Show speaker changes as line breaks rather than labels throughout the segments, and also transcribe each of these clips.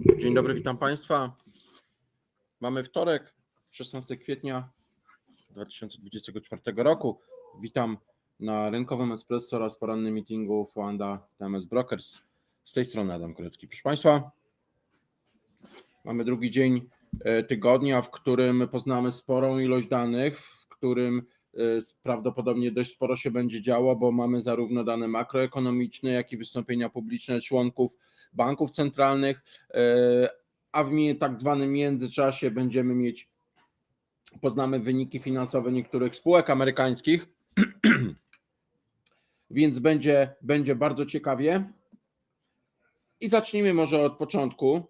Dzień dobry, witam Państwa. Mamy wtorek, 16 kwietnia 2024 roku. Witam na rynkowym espresso oraz porannym meetingu Fuanda TMS Brokers. Z tej strony Adam Kurecki. Proszę Państwa, mamy drugi dzień e, tygodnia, w którym poznamy sporą ilość danych, w którym e, prawdopodobnie dość sporo się będzie działo, bo mamy zarówno dane makroekonomiczne, jak i wystąpienia publiczne członków banków centralnych, e, a w tak zwanym międzyczasie będziemy mieć, poznamy wyniki finansowe niektórych spółek amerykańskich, więc będzie, będzie bardzo ciekawie. I zacznijmy może od początku,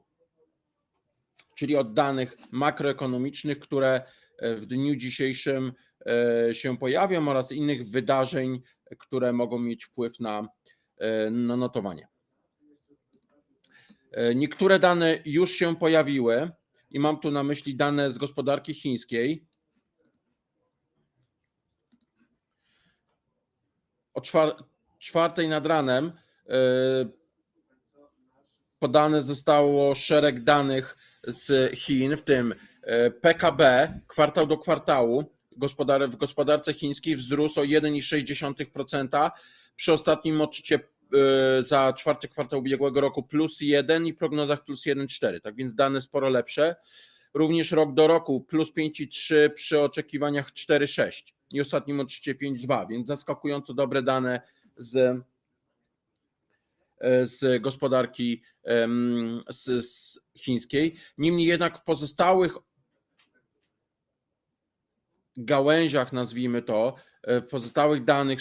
czyli od danych makroekonomicznych, które e, w dniu dzisiejszym e, się pojawią oraz innych wydarzeń, które mogą mieć wpływ na, na notowanie. E, Niektóre dane już się pojawiły i mam tu na myśli dane z gospodarki chińskiej. O czwar- czwartej nad ranem e, podane zostało szereg danych z Chin, w tym e, PKB kwartał do kwartału w gospodarce chińskiej wzrósł o 1,6% przy ostatnim odczycie za czwarty kwartał ubiegłego roku plus 1 i prognozach plus 1,4, tak więc dane sporo lepsze. Również rok do roku plus 5,3 przy oczekiwaniach 4,6 i ostatnim odczycie 5,2, więc zaskakująco dobre dane z, e, z gospodarki z, z chińskiej. Niemniej jednak w pozostałych gałęziach, nazwijmy to, e, pozostałych danych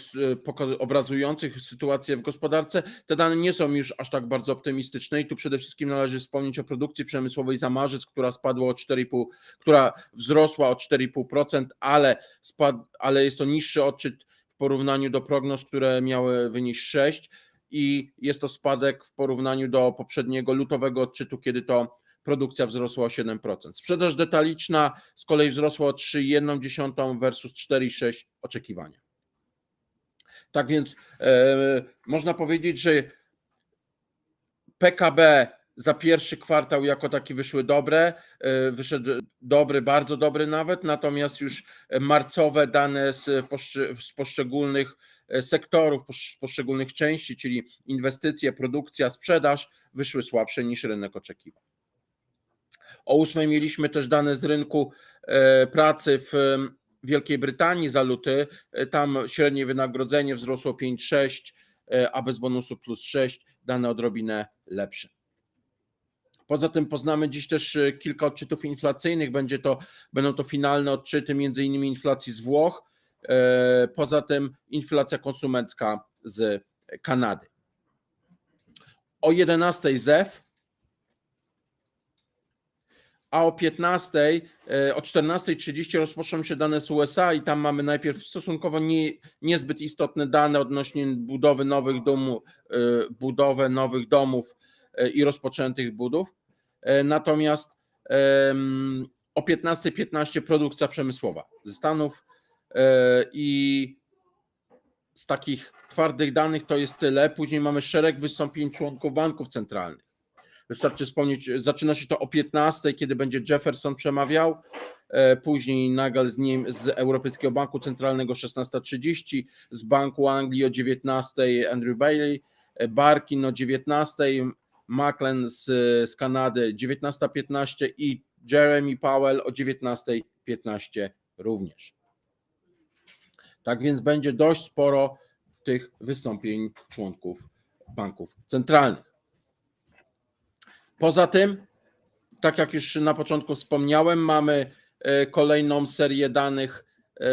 e, obrazujących sytuację w gospodarce, te dane nie są już aż tak bardzo optymistyczne i tu przede wszystkim należy wspomnieć o produkcji przemysłowej za marzec, która spadła o 4,5, która wzrosła o 4,5%, ale, spad, ale jest to niższy odczyt w porównaniu do prognoz, które miały wynieść 6 i jest to spadek w porównaniu do poprzedniego lutowego odczytu, kiedy to produkcja wzrosła o 7%. Sprzedaż detaliczna z kolei wzrosła o 3,1 versus 4,6 oczekiwania. Tak więc e, można powiedzieć, że PKB za pierwszy kwartał jako taki wyszły dobre, e, wyszedł dobry, bardzo dobry nawet, natomiast już marcowe dane z, z poszczególnych e, sektorów, posz- poszczególnych części, czyli inwestycje, produkcja, sprzedaż, wyszły słabsze niż rynek oczekiwał. O ósmej mieliśmy też dane z rynku e, pracy w Wielkiej Brytanii za luty. E, Tam średnie wynagrodzenie wzrosło 5,6, e, a bez bonusu plus 6, dane odrobinę lepsze. Poza tym poznamy dziś też kilka odczytów inflacyjnych. Będzie to, będą to finalne odczyty innymi inflacji z Włoch. Poza tym inflacja konsumencka z Kanady. O 11 ZEW, a o 15, e, o 14.30 rozpoczną się dane z USA i tam mamy najpierw stosunkowo nie, niezbyt istotne dane odnośnie budowy nowych domów, budowę nowych domów e, i rozpoczętych budów. E, Natomiast o 15.15 produkcja przemysłowa ze Stanów e, i z takich twardych danych to jest tyle. Później mamy szereg wystąpień członków banków centralnych. Wystarczy wspomnieć, zaczyna się to o 15, kiedy będzie Jefferson przemawiał, e, później Nagel z, nim, z Europejskiego Banku Centralnego 16.30, z Banku Anglii o 19.00 Andrew Bailey, e, Barkin o 19.00, Maclen z, z Kanady 19.15 i Jeremy Powell o 19.15 również. Tak więc będzie dość sporo tych wystąpień członków banków centralnych. Poza tym, tak jak już na początku wspomniałem, mamy e, kolejną serię danych e,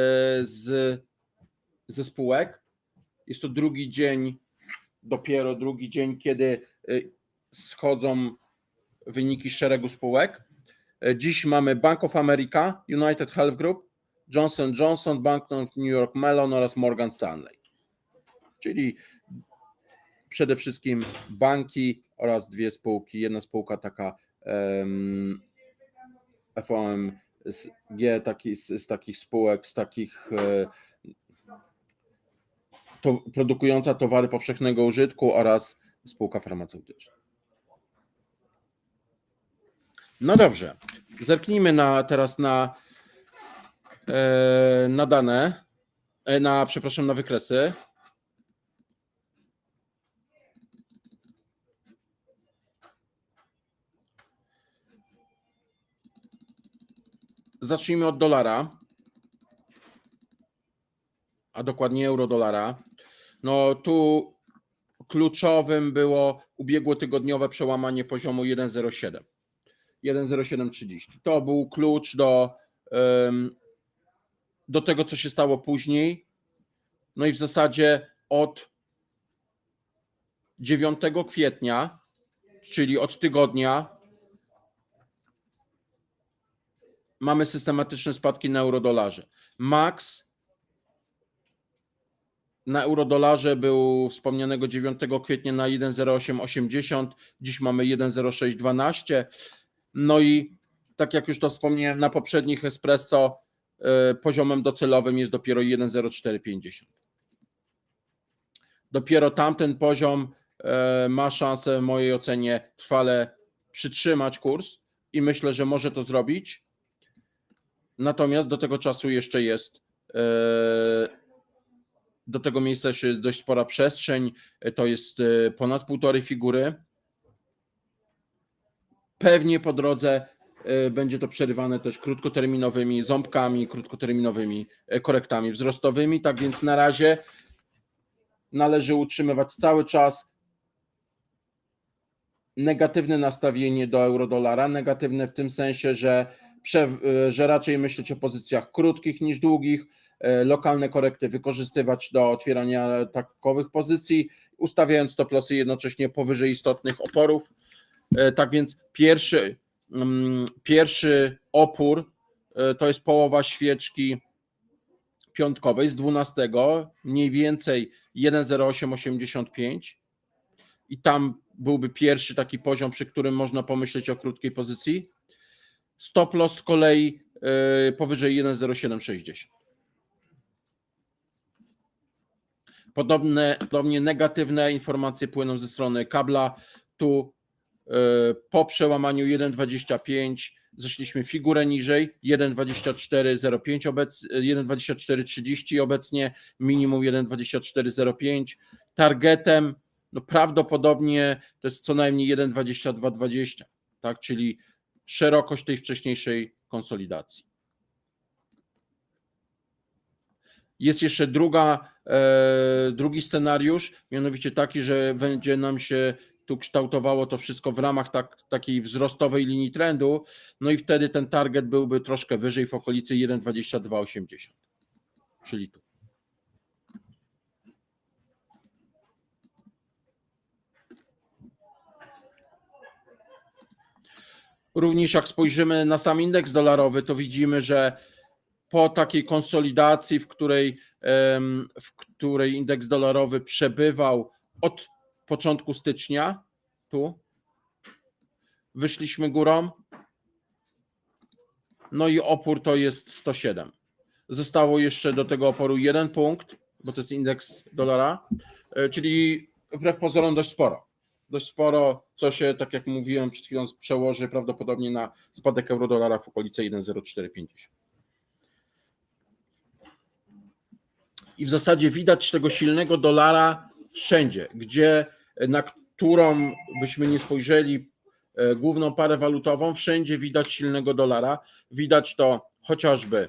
z, ze spółek. Jest to drugi dzień, dopiero drugi dzień, kiedy e, schodzą wyniki szeregu spółek. Dziś mamy Bank of America, United Health Group, Johnson Johnson, Banknote New York Mellon oraz Morgan Stanley. Czyli przede wszystkim banki oraz dwie spółki. Jedna spółka taka um, FOMG, taki, z, z takich spółek, z takich e, to, produkująca towary powszechnego użytku oraz spółka farmaceutyczna. No dobrze. Zerknijmy na, teraz na, e, na dane, e, na, przepraszam, na wykresy. Zacznijmy od dolara, a dokładnie euro-dolara. No tu kluczowym było ubiegłotygodniowe przełamanie poziomu 1,07. 1,0730. To był klucz do, do tego, co się stało później. No i w zasadzie od 9 kwietnia, czyli od tygodnia, mamy systematyczne spadki na eurodolarze. Max na eurodolarze był wspomnianego 9 kwietnia na 1,0880, dziś mamy 1,0612. No i tak jak już to wspomniałem na poprzednich espresso, y, poziomem docelowym jest dopiero 1,0450. Dopiero tamten poziom y, ma szansę w mojej ocenie trwale przytrzymać kurs i myślę, że może to zrobić. Natomiast do tego czasu jeszcze jest y, do tego miejsca jeszcze jest dość spora przestrzeń, to jest e, ponad półtorej figury. Pewnie po drodze e, będzie to przerywane też krótkoterminowymi ząbkami, krótkoterminowymi e, korektami wzrostowymi. Tak więc na razie należy utrzymywać cały czas negatywne nastawienie do eurodolara. Negatywne w tym sensie, że, że raczej myśleć o pozycjach krótkich niż długich E, lokalne korekty wykorzystywać do otwierania takowych pozycji, ustawiając stop lossy jednocześnie powyżej istotnych oporów. E, tak więc pierwszy, mm, pierwszy opór e, to jest połowa świeczki piątkowej z 12, mniej więcej 1,0885 i tam byłby pierwszy taki poziom, przy którym można pomyśleć o krótkiej pozycji. Stop loss z kolei powyżej 1,0760. Podobne, podobnie negatywne informacje płyną ze strony kabla. Tu e, po przełamaniu 1,25 zeszliśmy figurę niżej, 1,24,05 obec, 1,24,30 obecnie, minimum 1,24,05. Targetem no prawdopodobnie to jest co najmniej 1,22,20, tak, czyli szerokość tej wcześniejszej konsolidacji. Jest jeszcze druga, e, drugi scenariusz, mianowicie taki, że będzie nam się tu kształtowało to wszystko w ramach tak, takiej wzrostowej linii trendu, no i wtedy ten target byłby troszkę wyżej w okolicy 1,2280, czyli tu. Również jak spojrzymy na sam indeks dolarowy, to widzimy, że po takiej konsolidacji, w której, w której indeks dolarowy przebywał od początku stycznia, tu wyszliśmy górą, no i opór to jest 107. Zostało jeszcze do tego oporu jeden punkt, bo to jest indeks dolara, e, czyli wbrew pozorom dość sporo. Dość sporo, co się, tak jak mówiłem przed chwilą, przełoży prawdopodobnie na spadek euro-dolara w okolice 1,0450. i w zasadzie widać tego silnego dolara wszędzie, gdzie na którą byśmy nie spojrzeli e, główną parę walutową, wszędzie widać silnego dolara. Widać to chociażby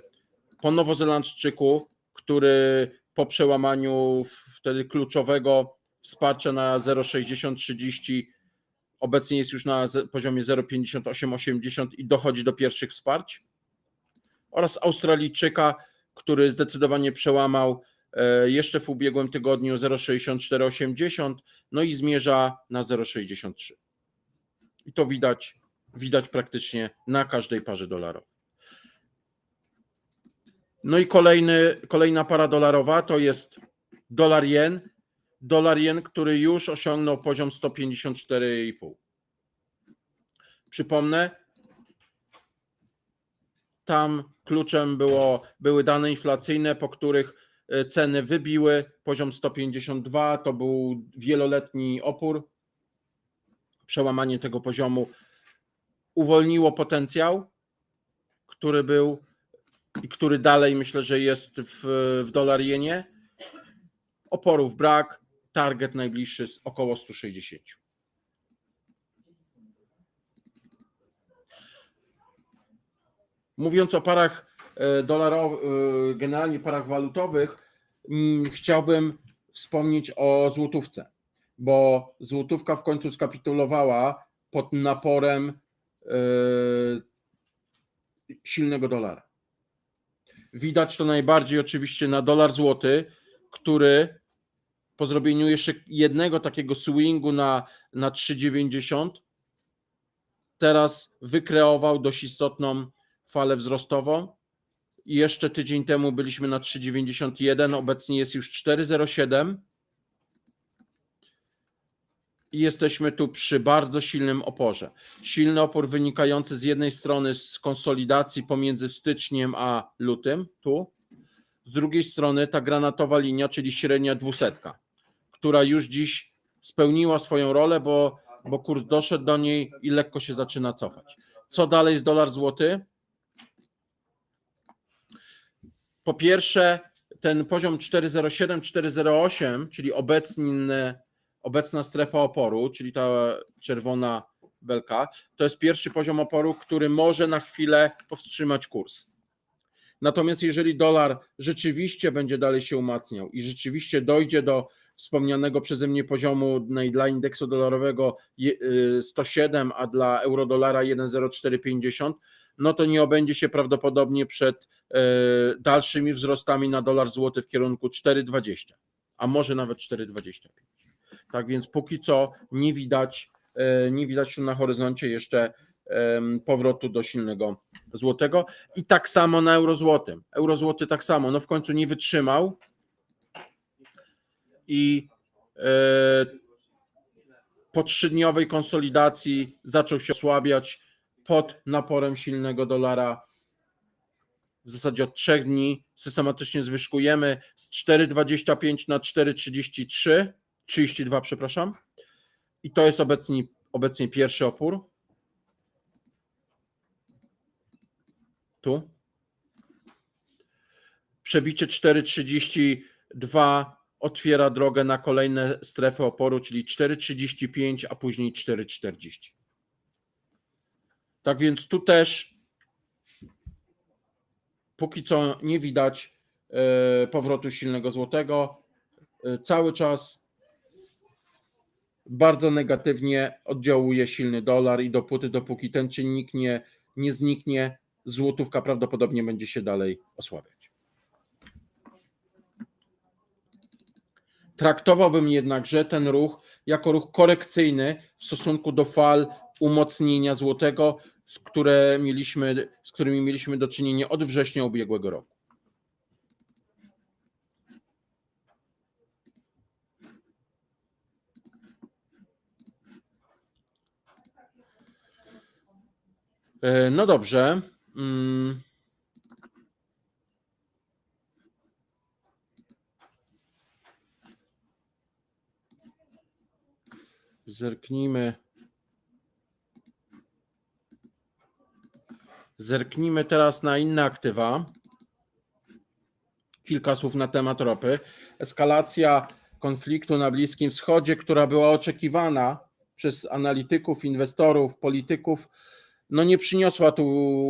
po Nowozelandczyku, który po przełamaniu wtedy kluczowego wsparcia na 0,6030 obecnie jest już na poziomie 0,5880 i dochodzi do pierwszych wsparć. Oraz Australijczyka, który zdecydowanie przełamał E, jeszcze w ubiegłym tygodniu 0,6480, no i zmierza na 0,63. I to widać, widać praktycznie na każdej parze dolarowej. No i kolejny, kolejna para dolarowa to jest dolar jen. Dolar jen, który już osiągnął poziom 154,5. Przypomnę, tam kluczem było, były dane inflacyjne, po których E, ceny wybiły poziom 152, to był wieloletni opór. Przełamanie tego poziomu uwolniło potencjał, który był i który dalej myślę, że jest w, w dolar jenie. Oporów brak, target najbliższy około 160. Mówiąc o parach dolarowych, generalnie parach walutowych, mm, chciałbym wspomnieć o złotówce, bo złotówka w końcu skapitulowała pod naporem e, silnego dolara. Widać to najbardziej oczywiście na dolar złoty, który po zrobieniu jeszcze jednego takiego swingu na, na 3,90 teraz wykreował dość istotną falę wzrostową. Jeszcze tydzień temu byliśmy na 3,91, obecnie jest już 4,07. I jesteśmy tu przy bardzo silnym oporze. Silny opór wynikający z jednej strony z konsolidacji pomiędzy styczniem a lutym, tu. Z drugiej strony ta granatowa linia, czyli średnia dwusetka, która już dziś spełniła swoją rolę, bo, bo kurs doszedł do niej i lekko się zaczyna cofać. Co dalej z dolar złoty? Po pierwsze, ten poziom 407, 408, czyli obecny, obecna strefa oporu, czyli ta czerwona belka, to jest pierwszy poziom oporu, który może na chwilę powstrzymać kurs. Natomiast jeżeli dolar rzeczywiście będzie dalej się umacniał i rzeczywiście dojdzie do wspomnianego przeze mnie poziomu dla indeksu dolarowego 107, a dla eurodolara 1,0450, no to nie obędzie się prawdopodobnie przed e, dalszymi wzrostami na dolar złoty w kierunku 4,20, a może nawet 4,25. Tak więc póki co nie widać, e, nie widać tu na horyzoncie jeszcze powrotu do silnego złotego i tak samo na eurozłotym. Eurozłoty tak samo, no w końcu nie wytrzymał i e, po trzydniowej konsolidacji zaczął się osłabiać pod naporem silnego dolara. W zasadzie od trzech dni systematycznie zwyżkujemy z 4,25 na 4,33, 32, przepraszam. I to jest obecnie, obecnie pierwszy opór. Tu. Przebicie 4,32 otwiera drogę na kolejne strefy oporu, czyli 4,35, a później 4,40. Tak więc tu też póki co nie widać e, powrotu silnego złotego. E, cały czas bardzo negatywnie oddziałuje silny dolar i dopóty, dopóki ten czynnik nie, nie zniknie, złotówka prawdopodobnie będzie się dalej osłabiać. Traktowałbym jednakże ten ruch jako ruch korekcyjny w stosunku do fal umocnienia złotego, z, które mieliśmy, z którymi mieliśmy do czynienia od września ubiegłego roku. E, no dobrze. Mm. Zerknijmy. Zerknijmy teraz na inne aktywa. Kilka słów na temat ropy. Eskalacja konfliktu na Bliskim Wschodzie, która była oczekiwana przez analityków, inwestorów, polityków, no nie przyniosła tu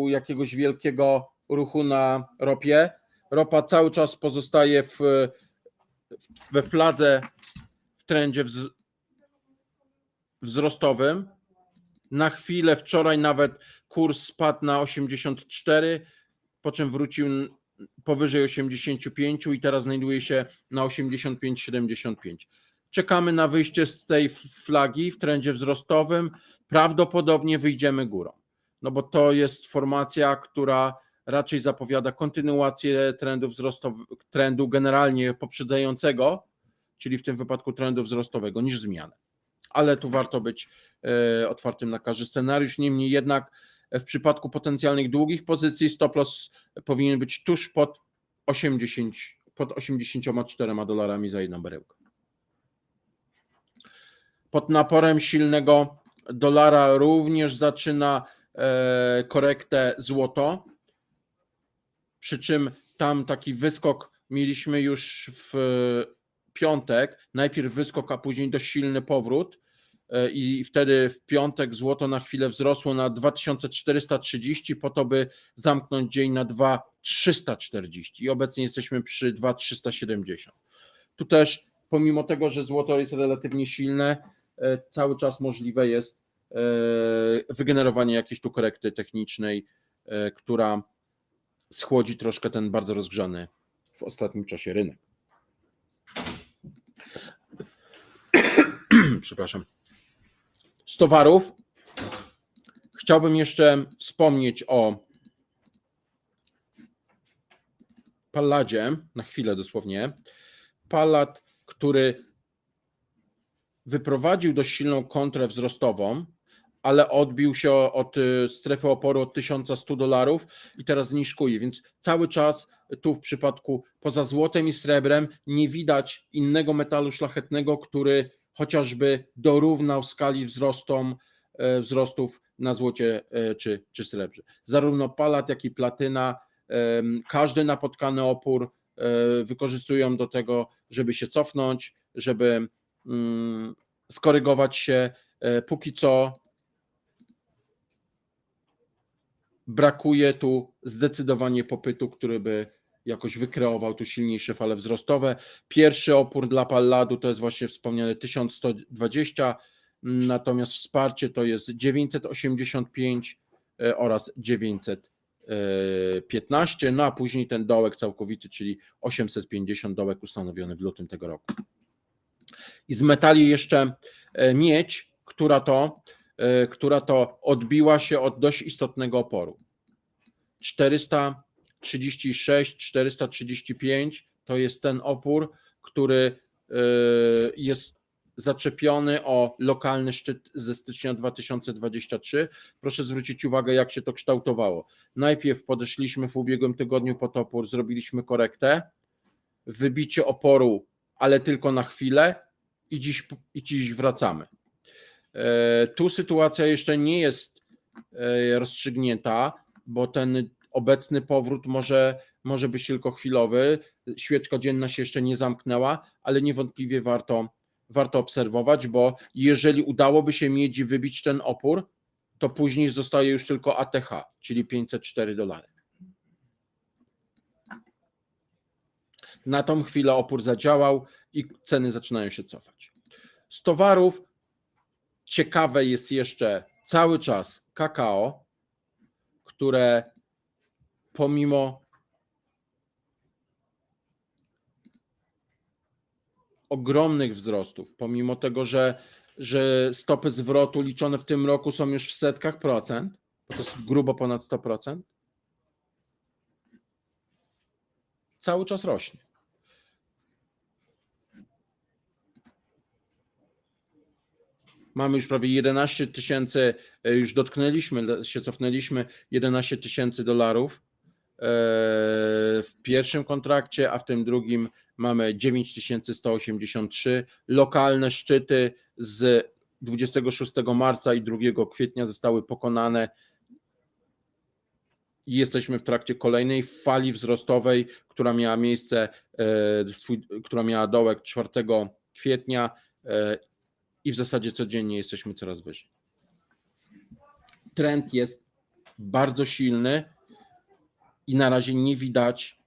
jakiegoś wielkiego ruchu na ropie. Ropa cały czas pozostaje w, we fladze w trendzie wzrostowym. Na chwilę wczoraj nawet kurs spadł na 84, po czym wrócił powyżej 85 i teraz znajduje się na 85,75. Czekamy na wyjście z tej flagi w trendzie wzrostowym. Prawdopodobnie wyjdziemy górą, no bo to jest formacja, która raczej zapowiada kontynuację trendu wzrostowego, trendu generalnie poprzedzającego, czyli w tym wypadku trendu wzrostowego, niż zmianę. Ale tu warto być e, otwartym na każdy scenariusz. Niemniej jednak w przypadku potencjalnych długich pozycji stop loss powinien być tuż pod 80, pod 84 dolarami za jedną baryłkę. Pod naporem silnego dolara również zaczyna e, korektę złoto, przy czym tam taki wyskok mieliśmy już w piątek, najpierw wyskok, a później dość silny powrót e, i wtedy w piątek złoto na chwilę wzrosło na 2430 po to, by zamknąć dzień na 2340 i obecnie jesteśmy przy 2370. Tu też pomimo tego, że złoto jest relatywnie silne, e, cały czas możliwe jest e, wygenerowanie jakiejś tu korekty technicznej, e, która schłodzi troszkę ten bardzo rozgrzany w ostatnim czasie rynek. Przepraszam. Z towarów chciałbym jeszcze wspomnieć o Palladzie, na chwilę dosłownie. Pallad, który wyprowadził dość silną kontrę wzrostową, ale odbił się od y, strefy oporu od 1100 dolarów i teraz zniżkuje, więc cały czas tu w przypadku poza złotem i srebrem nie widać innego metalu szlachetnego, który chociażby dorównał skali wzrostom, e, wzrostów na złocie e, czy, czy srebrze. Zarówno palat, jak i platyna, każdy napotkany opór e, wykorzystują do tego, żeby się cofnąć, żeby mm, skorygować się. Póki co brakuje tu zdecydowanie popytu, który by jakoś wykreował tu silniejsze fale wzrostowe. Pierwszy opór dla Palladu to jest właśnie wspomniane 1120, natomiast wsparcie to jest 985 e, oraz 915, no a później ten dołek całkowity, czyli 850 dołek ustanowiony w lutym tego roku. I z metali jeszcze e, miedź, która to, e, która to odbiła się od dość istotnego oporu. 436, 435 to jest ten opór, który e, jest zaczepiony o lokalny szczyt ze stycznia 2023. Proszę zwrócić uwagę, jak się to kształtowało. Najpierw podeszliśmy w ubiegłym tygodniu pod opór, zrobiliśmy korektę, wybicie oporu, ale tylko na chwilę i dziś, i dziś wracamy. E, Tu sytuacja jeszcze nie jest e, rozstrzygnięta, bo ten obecny powrót może, może być tylko chwilowy. Świeczka dzienna się jeszcze nie zamknęła, ale niewątpliwie warto, warto obserwować, bo jeżeli udałoby się miedzi wybić ten opór, to później zostaje już tylko ATH, czyli 504 dolary. Na tą chwilę opór zadziałał i ceny zaczynają się cofać. Z towarów ciekawe jest jeszcze cały czas kakao, które pomimo ogromnych wzrostów, pomimo tego, że, że stopy zwrotu liczone w tym roku są już w setkach procent, to jest grubo ponad 100%, cały czas rośnie. Mamy już prawie 11 tysięcy, e, już dotknęliśmy, się cofnęliśmy 11 tysięcy dolarów w pierwszym kontrakcie, a w tym drugim mamy 9183. Lokalne szczyty z 26 marca i 2 kwietnia zostały pokonane. I jesteśmy w trakcie kolejnej fali wzrostowej, która miała miejsce, e, która miała dołek 4 kwietnia e, i w zasadzie codziennie jesteśmy coraz wyżej. Trend jest bardzo silny i na razie nie widać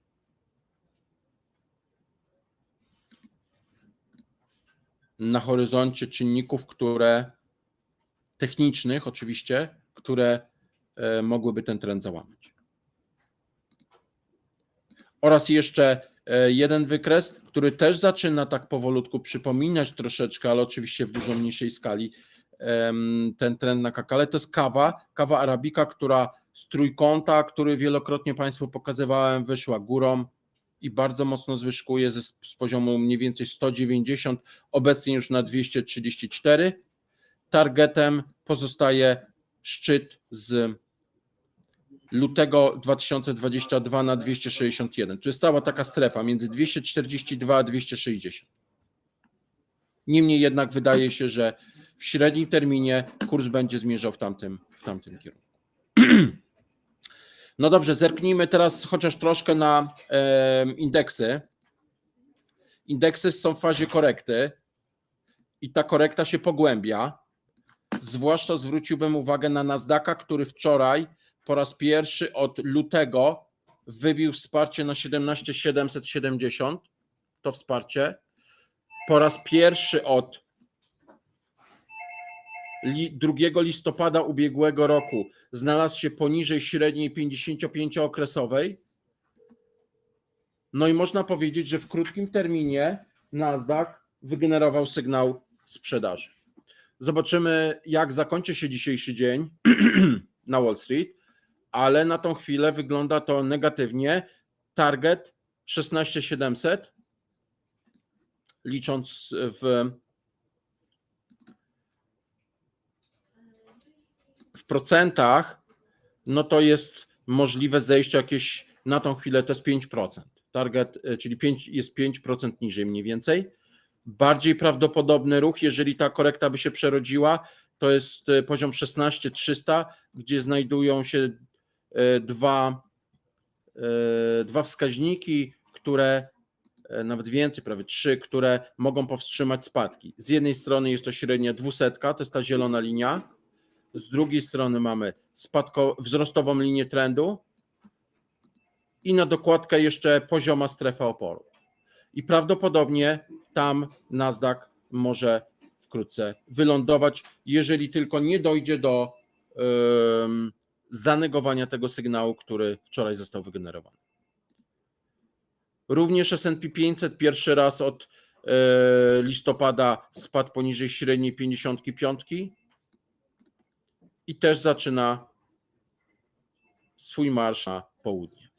na horyzoncie czynników, które technicznych oczywiście, które e, mogłyby ten trend załamać. Oraz jeszcze e, jeden wykres, który też zaczyna tak powolutku przypominać troszeczkę, ale oczywiście w dużo mniejszej skali ten trend na kakale, to jest kawa, kawa arabika, która z trójkąta, który wielokrotnie Państwu pokazywałem, wyszła górą i bardzo mocno zwyżkuje ze, z poziomu mniej więcej 190, obecnie już na 234. Targetem pozostaje szczyt z lutego 2022 na 261. Tu jest cała taka strefa między 242 a 260. Niemniej jednak wydaje się, że w średnim terminie kurs będzie zmierzał w tamtym, w tamtym kierunku. No dobrze, zerknijmy teraz chociaż troszkę na indeksy. Indeksy są w fazie korekty i ta korekta się pogłębia. Zwłaszcza zwróciłbym uwagę na Nasdaqa, który wczoraj po raz pierwszy od lutego wybił wsparcie na 17770. To wsparcie. Po raz pierwszy od 2 listopada ubiegłego roku znalazł się poniżej średniej 55-okresowej. No i można powiedzieć, że w krótkim terminie Nasdaq wygenerował sygnał sprzedaży. Zobaczymy, jak zakończy się dzisiejszy dzień na Wall Street, ale na tą chwilę wygląda to negatywnie. Target 16700, licząc w w procentach, no to jest możliwe zejście jakieś na tą chwilę to jest 5%. Target, e, czyli 5, jest 5% niżej mniej więcej. Bardziej prawdopodobny ruch, jeżeli ta korekta by się przerodziła, to jest e, poziom 16300, gdzie znajdują się e, dwa, dwa wskaźniki, które nawet więcej, prawie trzy, które mogą powstrzymać spadki. Z jednej strony jest to średnia 200, to jest ta zielona linia, z drugiej strony mamy spadko, wzrostową linię trendu i na dokładkę jeszcze pozioma strefa oporu. I prawdopodobnie tam Nasdaq może wkrótce wylądować, jeżeli tylko nie dojdzie do em, zanegowania tego sygnału, który wczoraj został wygenerowany. Również S&P 500 pierwszy raz od e, listopada spadł poniżej średniej 55 i też zaczyna swój marsz na południe.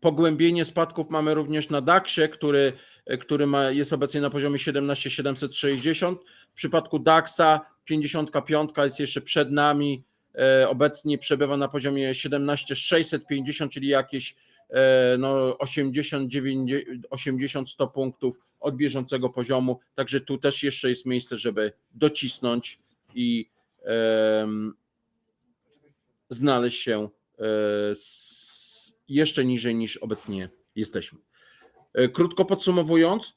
Pogłębienie spadków mamy również na DAX-ie, który, który ma, jest obecnie na poziomie 17760. W przypadku DAX-a 55 jest jeszcze przed nami. E, Obecnie przebywa na poziomie 17650, czyli jakieś e, no 80, 90, 80 100 punktów od bieżącego poziomu. Także tu też jeszcze jest miejsce, żeby docisnąć i znaleźć się e, jeszcze niżej niż obecnie jesteśmy. E, Krótko podsumowując,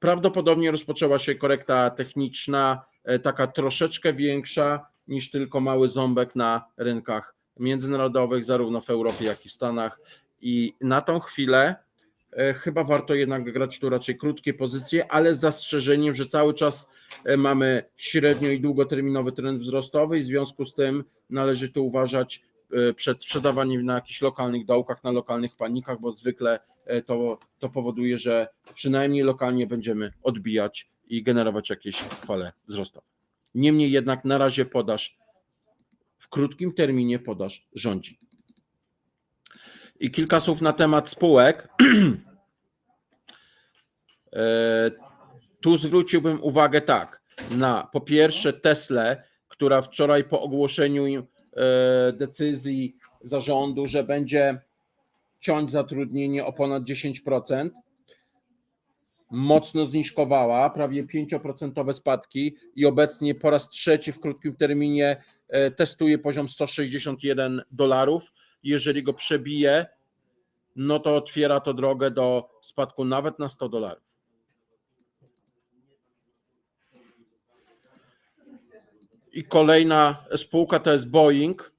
prawdopodobnie rozpoczęła się korekta techniczna, e, taka troszeczkę większa niż tylko mały ząbek na rynkach międzynarodowych, zarówno w Europie, jak i w Stanach. I na tą chwilę chyba warto jednak grać tu raczej krótkie pozycje, ale z zastrzeżeniem, że cały czas e, mamy średnio i długoterminowy trend wzrostowy i w związku z tym należy tu uważać e, przed sprzedawaniem na jakichś lokalnych dołkach, na lokalnych panikach, bo zwykle e, to, to powoduje, że przynajmniej lokalnie będziemy odbijać i generować jakieś fale wzrostowe. Niemniej jednak na razie podaż w krótkim terminie podaż rządzi. I kilka słów na temat spółek. E, Tu zwróciłbym uwagę tak, na po pierwsze Tesla, która wczoraj po ogłoszeniu e, decyzji zarządu, że będzie ciąć zatrudnienie o ponad 10%, mocno zniżkowała, prawie 5% spadki i obecnie po raz trzeci w krótkim terminie e, testuje poziom 161 dolarów. Jeżeli go przebije, no to otwiera to drogę do spadku nawet na 100 dolarów. I kolejna spółka to jest Boeing.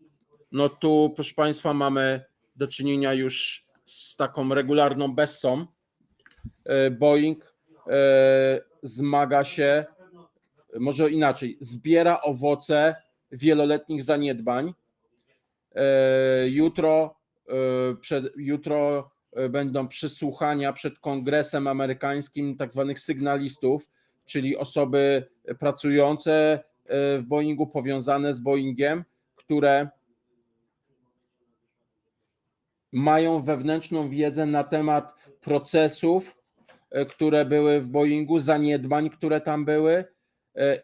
No tu, proszę Państwa, mamy do czynienia już z taką regularną bessą. E, Boeing e, zmaga się, może inaczej, zbiera owoce wieloletnich zaniedbań. E, Jutro, e, przed, jutro e, będą przesłuchania przed Kongresem Amerykańskim tak zwanych sygnalistów, czyli osoby pracujące w Boeingu, powiązane z Boeingiem, które mają wewnętrzną wiedzę na temat procesów, które były w Boeingu, zaniedbań, które tam były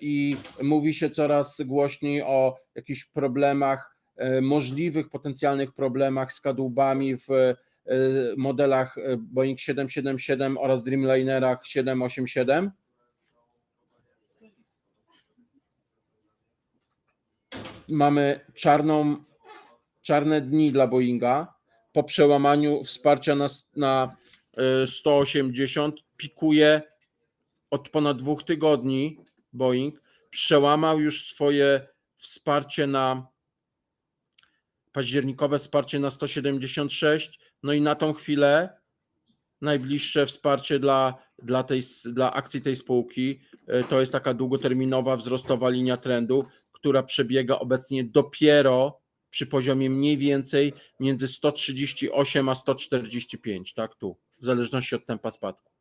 i mówi się coraz głośniej o jakichś problemach, możliwych potencjalnych problemach z kadłubami w e, modelach e, Boeing 777 oraz Dreamlinerach 787. mamy czarną, czarne dni dla Boeinga. Po przełamaniu wsparcia na, na y, 180 pikuje od ponad dwóch tygodni Boeing. Przełamał już swoje wsparcie na październikowe wsparcie na 176. No i na tą chwilę najbliższe wsparcie dla, dla, tej, dla akcji tej spółki y, to jest taka długoterminowa wzrostowa linia trendu, która przebiega obecnie dopiero przy poziomie mniej więcej między 138 a 145, tak tu, w zależności od tempa spadku.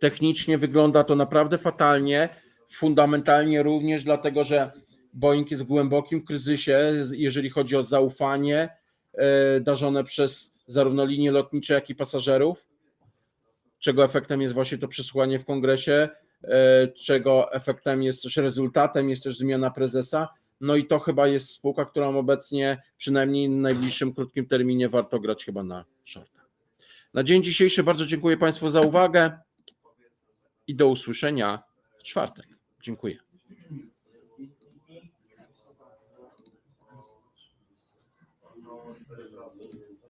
Technicznie wygląda to naprawdę fatalnie, fundamentalnie również dlatego, że Boeing jest w głębokim kryzysie, jeżeli chodzi o zaufanie e, darzone przez zarówno linie lotnicze, jak i pasażerów, czego efektem jest właśnie to przesłuchanie w kongresie, e, czego efektem jest też rezultatem jest też zmiana prezesa. No i to chyba jest spółka, którą obecnie przynajmniej w najbliższym krótkim terminie warto grać chyba na shorta. Na dzień dzisiejszy bardzo dziękuję Państwu za uwagę i do usłyszenia w czwartek. Dziękuję.